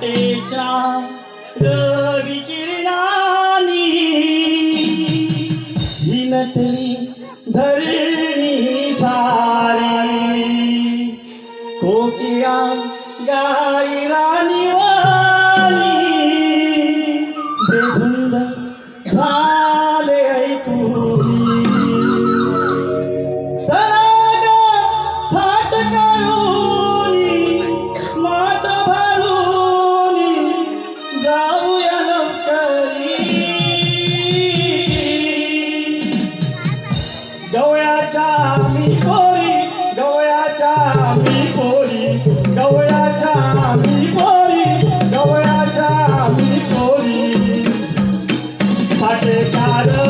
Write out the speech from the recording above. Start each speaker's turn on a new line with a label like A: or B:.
A: पहाटेच्या रवी किरणानी हिनतली धरणी सारी कोकिळा गाई राणी मी पोरी गवळ्याच्या मी पोरी गवळ्याच्या मी पोरी गवळ्याच्या मी पोरी. फाटेकार